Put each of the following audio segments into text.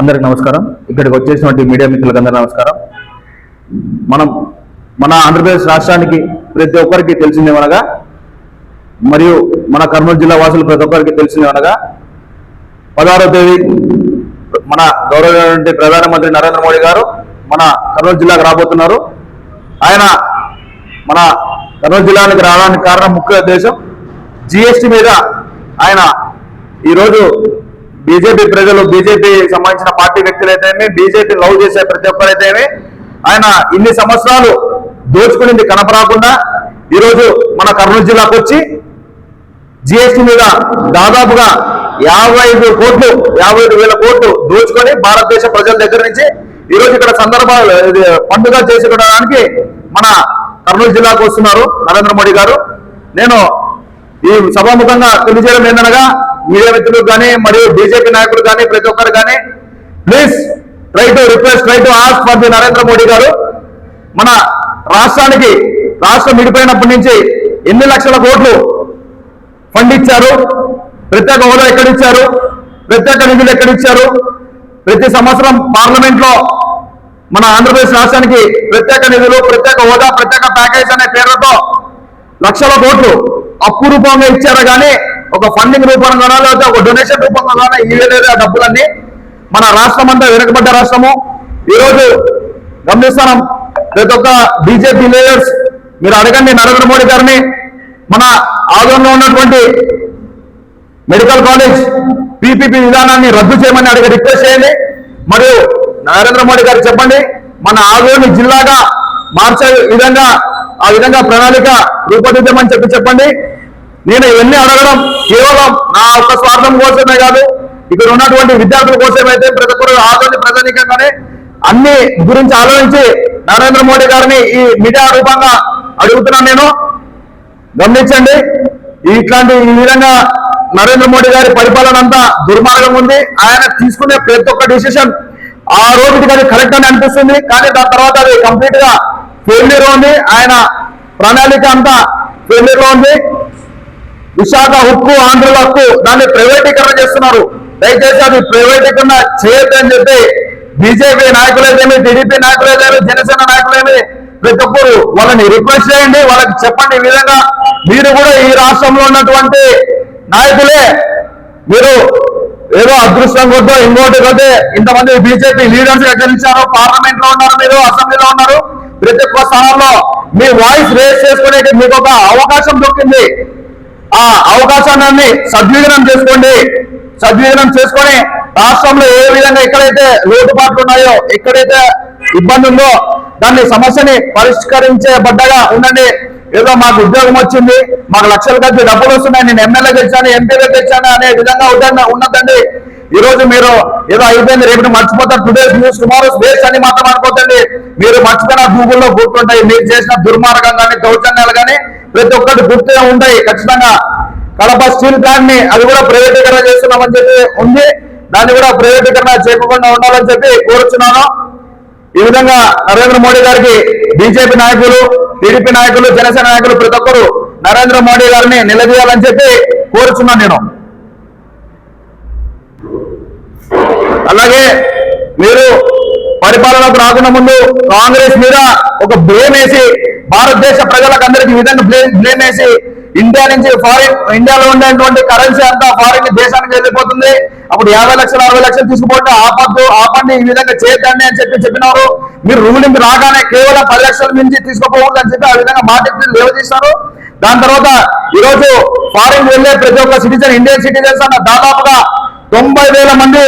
అందరికి నమస్కారం. ఇక్కడికి వచ్చేసినటువంటి మీడియా మిత్రులకు అందరికీ నమస్కారం. మనం మన ఆంధ్రప్రదేశ్ రాష్ట్రానికి ప్రతి ఒక్కరికి తెలిసిందేమనగా మరియు మన కర్నూలు జిల్లా వాసులు ప్రతి ఒక్కరికి తెలిసిందేమనగా పదహారో తేదీ మన గౌరవమైనటువంటి ప్రధానమంత్రి నరేంద్ర మోడీ గారు మన కర్నూలు జిల్లాకు రాబోతున్నారు. ఆయన మన కర్నూలు జిల్లానికి రావడానికి కారణం ముఖ్య ఉద్దేశం జిఎస్టి మీద ఆయన ఈరోజు బీజేపీ ప్రజలు బీజేపీ సంబంధించిన పార్టీ వ్యక్తులైతేనే బీజేపీ లవ్ చేసే ప్రతి ఒక్కరైతేనే ఆయన ఇన్ని సంవత్సరాలు దోచుకునింది కనపరాకుండా ఈరోజు మన కర్నూలు జిల్లాకు వచ్చి జిఎస్టీ మీద దాదాపుగా యాభై ఐదు కోట్లు యాభై ఐదు వేల కోట్లు దోచుకొని భారతదేశ ప్రజల దగ్గర నుంచి ఈరోజు ఇక్కడ సందర్భాలు పండుగ చేసుకోవడానికి మన కర్నూలు జిల్లాకు వస్తున్నారు నరేంద్ర మోడీ గారు. నేను ఈ సభాముఖంగా తెలియజేయడం ఏందనగా మీడియా కానీ మరియు బీజేపీ నాయకులు కానీ ప్రతి ఒక్కరు కానీ please try to request try to ask for the Narendra Modi garu. మన రాష్ట్రానికి రాష్ట్రం విడిపోయినప్పటి నుంచి ఎన్ని లక్షల కోట్లు ఫండ్ ఇచ్చారు? ప్రత్యేక హోదా ఎక్కడిచ్చారు ప్రత్యేక నిధులు ఎక్కడిచ్చారు ప్రతి సంవత్సరం పార్లమెంట్లో మన ఆంధ్రప్రదేశ్ రాష్ట్రానికి ప్రత్యేక నిధులు ప్రత్యేక హోదా ప్రత్యేక ప్యాకేజ్ అనే పేర్లతో లక్షల కోట్లు అప్పు రూపంగా ఇచ్చారు కానీ ఒక ఫండింగ్ రూపంగానో లేకపోతే ఒక డొనేషన్ రూపంగానో ఇవ్వలేదు ఆ డబ్బులన్నీ మన రాష్ట్రం అంతా వెనుకబడ్డ రాష్ట్రము. ఈరోజు గమనిస్తున్నాం ప్రతి ఒక్క బీజేపీ లీడర్స్ మీరు అడగండి నరేంద్ర మోడీ గారిని మన ఆధ్వర్యంలో ఉన్నటువంటి మెడికల్ కాలేజ్ పీపీపీ విధానాన్ని రద్దు చేయమని అడిగి రిక్వెస్ట్ చేయండి. మరియు నరేంద్ర మోడీ గారు చెప్పండి మన ఆధ్వర్యం జిల్లాగా మార్చే విధంగా ఆ విధంగా ప్రణాళిక రూపొందించమని చెప్పి చెప్పండి. నేను ఇవన్నీ అడగడం కేవలం నా యొక్క స్వార్థం కోసమే కాదు ఇక్కడ ఉన్నటువంటి విద్యార్థుల కోసమైతే ప్రతి ఒక్కరు ఆదోని ప్రజానీకంగానే అన్ని గురించి ఆలోచించి నరేంద్ర మోడీ గారిని ఈ మీడియా రూపంగా అడుగుతున్నాను నేను. గమనించండి ఇట్లాంటి ఈ విధంగా నరేంద్ర మోడీ గారి పరిపాలన అంతా దుర్మార్గం ఉంది. ఆయన తీసుకునే ప్రతి ఒక్క డిసిషన్ ఆ రోజుకి అది కరెక్ట్ అని అనిపిస్తుంది. కానీ దాని తర్వాత అది కంప్లీట్గా ఫెయిల్యూర్ ఉంది. ఆయన ప్రణాళిక అంతా ఫెయిల్యూర్లో ఉంది. విశాఖ హక్కు ఆంధ్రుల హక్కు దాన్ని ప్రైవేటీకరణ చేస్తున్నారు. దయచేసి అది ప్రైవేటీకరణ చేయొద్దని చెప్పి బీజేపీ నాయకులైతేమి టీడీపీ నాయకులైతేమి జనసేన నాయకులేమి ప్రతి ఒక్కరు వాళ్ళని రిక్వెస్ట్ చేయండి వాళ్ళకి చెప్పండి ఈ విధంగా. మీరు కూడా ఈ రాష్ట్రంలో ఉన్నటువంటి నాయకులే మీరు ఏదో అదృష్టం కొద్దో ఇంకోటి కొద్దే ఇంతమంది బీజేపీ లీడర్స్ గెలిచారు పార్లమెంట్లో ఉన్నారు మీరు అసెంబ్లీలో ఉన్నారు. ప్రతి ఒక్క స్థానంలో మీ వాయిస్ రేస్ చేసుకునే మీకు ఒక అవకాశం దొరికింది. ఆ అవకాశాన్ని సద్వినియోగం చేసుకోండి. సద్వినియోగం చేసుకొని రాష్ట్రంలో ఏ విధంగా ఎక్కడైతే లోటుపాట్లు ఉన్నాయో ఎక్కడైతే ఇబ్బంది ఉందో దాన్ని సమస్యని పరిష్కరించే బద్దగా ఉండండి. ఏదో మాకు ఉద్యోగం వచ్చింది మాకు లక్షల కొద్ది డబ్బులు వస్తున్నాయి నేను ఎమ్మెల్యే తెచ్చాను ఎంపీగా తెచ్చాను అనే విధంగా ఉండండి ఉన్నదండి ఈ రోజు మీరు ఏదో అయిపోయింది రేపు మర్చిపోతారు. టుడేస్ న్యూస్ టుమారోస్ వేస్ట్ అని మాత్రం అనుకోకండి మీరు మర్చిపోయిన గూగుల్లో గుర్తుంటాయి. మీరు చేసిన దుర్మార్గం కానీ దౌర్జన్యాలు కానీ ప్రతి ఒక్కటి గుర్తుగా ఉంటాయి. ఖచ్చితంగా కడప స్టీల్ ప్లాంట్ని అది కూడా ప్రైవేటీకరణ చేస్తున్నామని చెప్పి ఉంది. దాన్ని కూడా ప్రైవేటీకరణ చేయకుండా ఉండాలని చెప్పి కోరుచున్నాను. ఈ విధంగా నరేంద్ర మోడీ గారికి బీజేపీ నాయకులు టీడీపీ నాయకులు జనసేన నాయకులు ప్రతి ఒక్కరు నరేంద్ర మోడీ గారిని నిలదీయాలని చెప్పి కోరుచున్నాను నేను. అలాగే మీరు పరిపాలనకు రాకుండా ముందు కాంగ్రెస్ మీద ఒక బ్లేమ్ వేసి భారతదేశ ప్రజలకు అందరికి విధంగా బ్లేమ్ బ్లేమ్ వేసి ఇండియా నుంచి ఫారిన్ ఇండియాలో ఉండేటువంటి కరెన్సీ అంతా ఫారిన్ దేశానికి వెళ్ళిపోతుంది. అప్పుడు యాభై లక్షలు అరవై లక్షలు తీసుకుపోతే ఆపద్దు ఆపండి ఈ విధంగా చేయొద్దండి అని చెప్పి చెప్పినారు. మీరు రూలింగ్ రాగానే కేవలం పది లక్షల నుంచి తీసుకోపోవద్దు అని చెప్పి ఆ విధంగా మాట లేవదీస్తారు దాని తర్వాత ఈరోజు ఫారిన్ వెళ్ళే ప్రతి ఒక్క సిటిజన్ ఇండియన్ సిటిజన్స్ అన్న దాదాపుగా తొంభై వేల మంది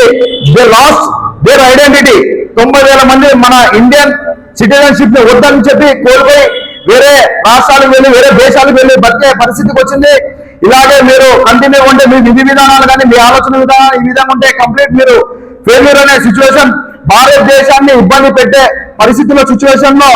దే లాస్ట్ దేర్ ఐడెంటిటీ తొంభై వేల మంది మన ఇండియన్ సిటిజన్షిప్ని వద్దని చెప్పి కోల్పోయి వేరే రాష్ట్రాలకు వెళ్ళి వేరే దేశాలకు వెళ్ళి బతికే పరిస్థితికి వచ్చింది. ఇలాగే మీరు కంటిన్యూ ఉంటే మీ విధి విధానాలు కానీ మీ ఆలోచన విధానాలు ఈ విధంగా ఉంటే కంప్లీట్ మీరు ఫెయిల్యూర్ అనే సిచ్యువేషన్ భారతదేశాన్ని ఇబ్బంది పెట్టే పరిస్థితుల సిచ్యువేషన్లో